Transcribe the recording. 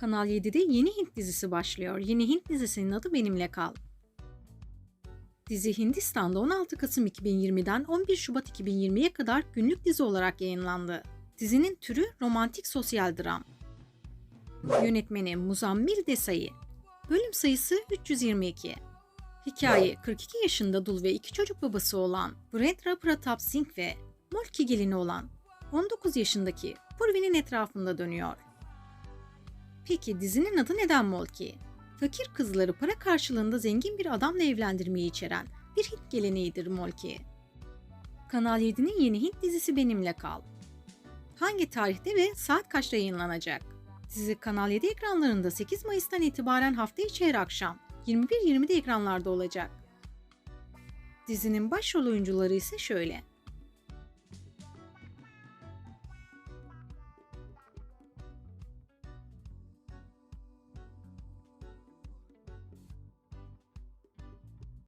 Kanal 7'de yeni Hint dizisi başlıyor. Yeni Hint dizisinin adı Benimle Kal. Dizi Hindistan'da 16 Kasım 2020'den 11 Şubat 2020'ye kadar günlük dizi olarak yayınlandı. Dizinin türü romantik sosyal dram. Yönetmeni Muzammil Desai. Bölüm sayısı 322. Hikaye 42 yaşında dul ve iki çocuk babası olan Brendra Pratap Singh ve Molki gelini olan 19 yaşındaki Purvi'nin etrafında dönüyor. Peki dizinin adı neden Molki? Fakir kızları para karşılığında zengin bir adamla evlendirmeyi içeren bir Hint geleneğidir Molki. Kanal 7'nin yeni Hint dizisi Benimle Kal. Hangi tarihte ve saat kaçta yayınlanacak? Dizi Kanal 7 ekranlarında 8 Mayıs'tan itibaren hafta içi her akşam 21.20'de ekranlarda olacak. Dizinin başrol oyuncuları ise şöyle.